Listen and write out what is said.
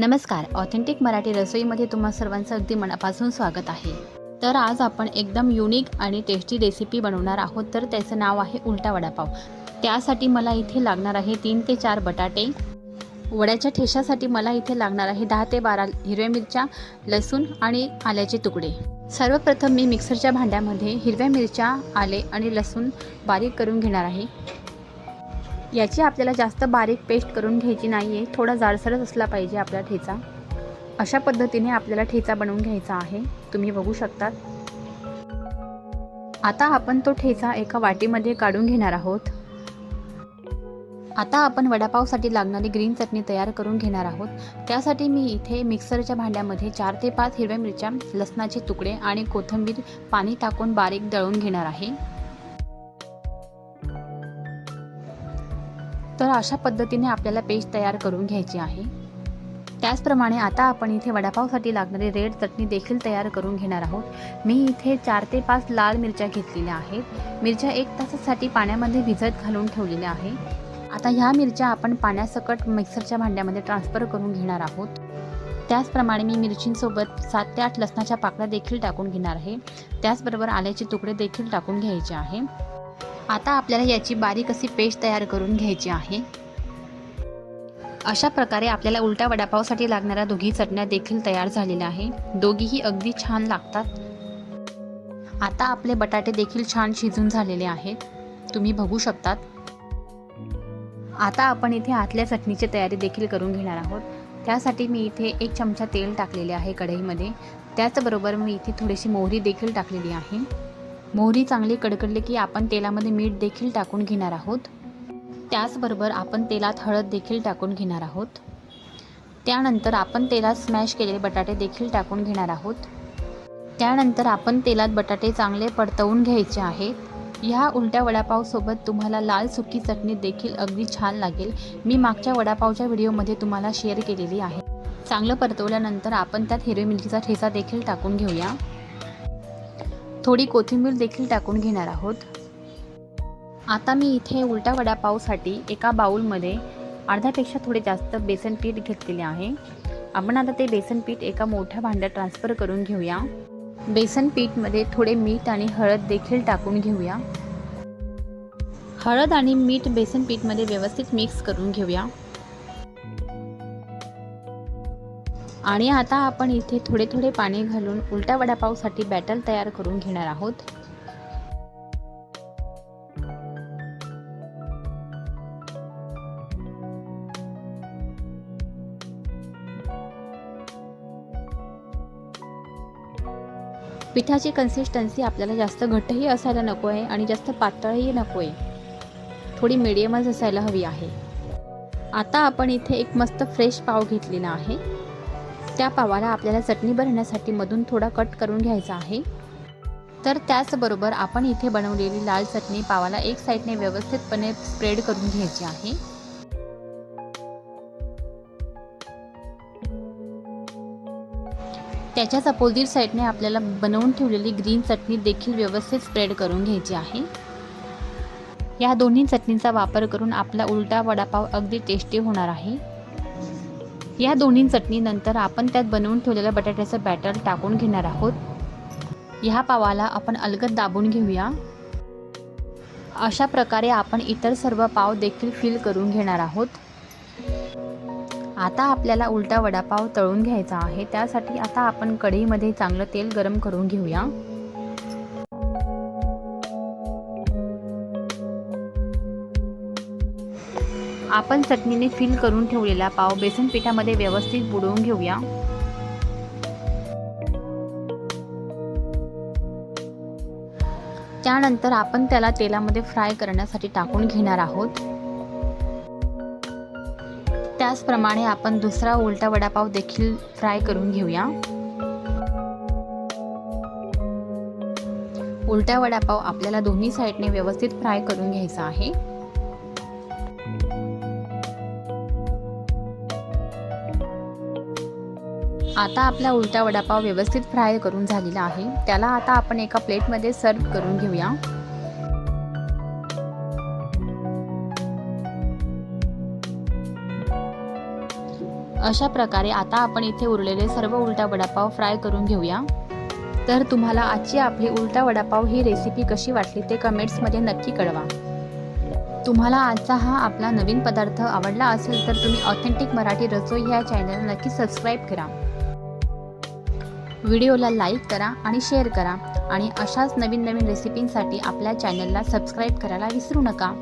नमस्कार. ऑथेंटिक मराठी रसोईमध्ये तुम्हा सर्वांचं अगदी मनापासून स्वागत आहे. तर आज आपण एकदम युनिक आणि टेस्टी रेसिपी बनवणार आहोत. तर त्याचं नाव आहे उलटा वडापाव. त्यासाठी मला इथे लागणार आहे तीन ते चार बटाटे. वड्याच्या ठेशासाठी मला इथे लागणार आहे दहा ते बारा हिरव्या मिरच्या लसूण आणि आल्याचे तुकडे. सर्वप्रथम मी मिक्सरच्या भांड्यामध्ये हिरव्या मिरच्या आले आणि लसूण बारीक करून घेणार आहे. याची आपल्याला जास्त बारीक पेस्ट करून घ्यायची नाही आहे थोडा जाडसरच असला पाहिजे आपला ठेचा. अशा पद्धतीने आपल्याला ठेचा बनवून घ्यायचा आहे. तुम्ही बघू शकतात. आता आपण तो ठेचा एका वाटीमध्ये काढून घेणार आहोत. आता आपण वडापावसाठी लागणारी ग्रीन चटणी तयार करून घेणार आहोत. त्यासाठी मी इथे मिक्सरच्या भांड्यामध्ये चार ते पाच हिरव्या मिरच्या लसणाचे तुकडे आणि कोथिंबीर पाणी टाकून बारीक दळून घेणार आहे. तर अशा पद्धतीने आपल्याला पेस्ट तयार करून घ्यायची आहे. त्याचप्रमाणे आता आपण इथे वडापावसाठी लागणारी रेड चटणी देखील तयार करून घेणार आहोत. मी इथे चार ते पाच लाल मिरच्या घेतलेल्या आहेत. मिरच्या एक तासासाठी पाण्यामध्ये भिजत घालून ठेवलेल्या आहे. आता ह्या मिरच्या आपण पाण्यासकट मिक्सरच्या भांड्यामध्ये ट्रान्सफर करून घेणार आहोत. त्याचप्रमाणे मी मिरचींसोबत सात ते आठ लसणाच्या पाकळ्या देखील टाकून घेणार आहे. त्याचबरोबर आल्याचे तुकडे देखील टाकून घ्यायचे आहे. आता आपल्याला याची बारीक अशी पेस्ट तयार करून घ्यायची आहे. अशा प्रकारे आपल्याला उलट्या वडापावसाठी लागणाऱ्या दोघी चटण्या देखील तयार झालेल्या आहे. दोघीही अगदी छान लागतात. आता आपले बटाटे देखील छान शिजून झालेले आहेत. तुम्ही बघू शकतात. आता आपण इथे आतल्या चटणीची तयारी देखील करून घेणार आहोत. त्यासाठी मी इथे एक चमचा तेल टाकलेले आहे कढईमध्ये. त्याचबरोबर मी इथे थोडीशी मोहरी देखील टाकलेली आहे. मोहरी चांगली कडकडली की आपण तेलामध्ये मीठ देखील टाकून घेणार आहोत. त्याचबरोबर आपण तेलात हळद देखील टाकून घेणार आहोत. त्यानंतर आपण तेलात स्मॅश केलेले बटाटे देखील टाकून घेणार आहोत. त्यानंतर आपण तेलात बटाटे चांगले परतवून घ्यायचे आहेत. ह्या उलट्या वडापावसोबत तुम्हाला लाल सुकी चटणी देखील अगदी छान लागेल. मी मागच्या वडापावच्या व्हिडिओमध्ये तुम्हाला शेअर केलेली आहे. चांगलं परतवल्यानंतर आपण त्यात हिरवी मिरचीचा ठेचा देखील टाकून घेऊया. थोडी कोथिंबीर देखील टाकून घेणार आहोत. आता मी इथे उलटा वडापावसाठी एका बाऊलमध्ये अर्ध्यापेक्षा थोडे जास्त बेसन पीठ घेतलेले आहे. आपण आता ते बेसन पीठ एका मोठ्या भांड्यात ट्रान्सफर करून घेऊया. बेसन पीठमध्ये थोडे मीठ आणि हळद देखील टाकून घेऊया. हळद आणि मीठ बेसन पीठमध्ये व्यवस्थित मिक्स करून घेऊया. आणि आता आपण इथे थोडे थोडे पाणी घालून उलटा वडापावसाठी बॅटर तयार करून घेणार आहोत. पिठाची कन्सिस्टन्सी आपल्याला जास्त घट्टही असायला नको आहे आणि जास्त पातळही नको आहे थोडी मिडियमच असायला हवी आहे. आता आपण इथे एक मस्त फ्रेश पाव घेतलेला आहे. त्या पावाला आपल्याला चटणी भरण्यासाठी मधून थोडा कट करून घ्यायचा आहे. तर त्याचबरोबर आपण इथे बनवलेली लाल चटणी पावाला एक साईडने व्यवस्थितपणे स्प्रेड करून घ्यायची आहे. त्याच्याच अपोजिट साईडने आपल्याला बनवून ठेवलेली ग्रीन चटणी देखील व्यवस्थित स्प्रेड करून घ्यायची आहे. या दोन्ही चटणीचा वापर करून आपला उलटा वडापाव अगदी टेस्टी होणार आहे. या दोन्ही चटणीनंतर आपण त्यात बनवून ठेवलेल्या बटाट्याचं बॅटर टाकून घेणार आहोत. ह्या पावाला आपण अलगद दाबून घेऊया. अशा प्रकारे आपण इतर सर्व पाव देखील फिल करून घेणार आहोत. आता आपल्याला उलटा वडापाव तळून घ्यायचा आहे. त्यासाठी आता आपण कढईमध्ये चांगलं तेल गरम करून घेऊया. आपण चटणीने फिल करून ठेवलेला पाव बेसन पिठामध्ये व्यवस्थित बुडवून घेऊया. त्यानंतर आपण त्याला तेलामध्ये फ्राय करण्यासाठी टाकून घेणार आहोत. त्याचप्रमाणे आपण दुसरा उलटा वडापाव देखील फ्राय करून घेऊया. उलटा वडापाव आपल्याला दोन्ही साईडने व्यवस्थित फ्राय करून घ्यायचा आहे. आता आपला उलटा वडापाव व्यवस्थित फ्राय करून झालेला आहे. त्याला आता आपण एका प्लेटमध्ये सर्व करून घेऊया. अशा प्रकारे आता आपण इथे उरलेले सर्व उलटा वडापाव फ्राय करून घेऊया. तर तुम्हाला आजची आपली उलटा वडापाव ही रेसिपी कशी वाटली ते कमेंट्समध्ये नक्की कळवा. तुम्हाला आजचा हा आपला नवीन पदार्थ आवडला असेल तर तुम्ही ऑथेंटिक मराठी रसोई ह्या चॅनलला नक्की सबस्क्राईब करा. व्हिडिओला लाईक करा आणि शेअर करा आणि अशाच नवीन नवीन रेसिपींसाठी आपल्या चॅनलला सबस्क्राईब करायला विसरू नका.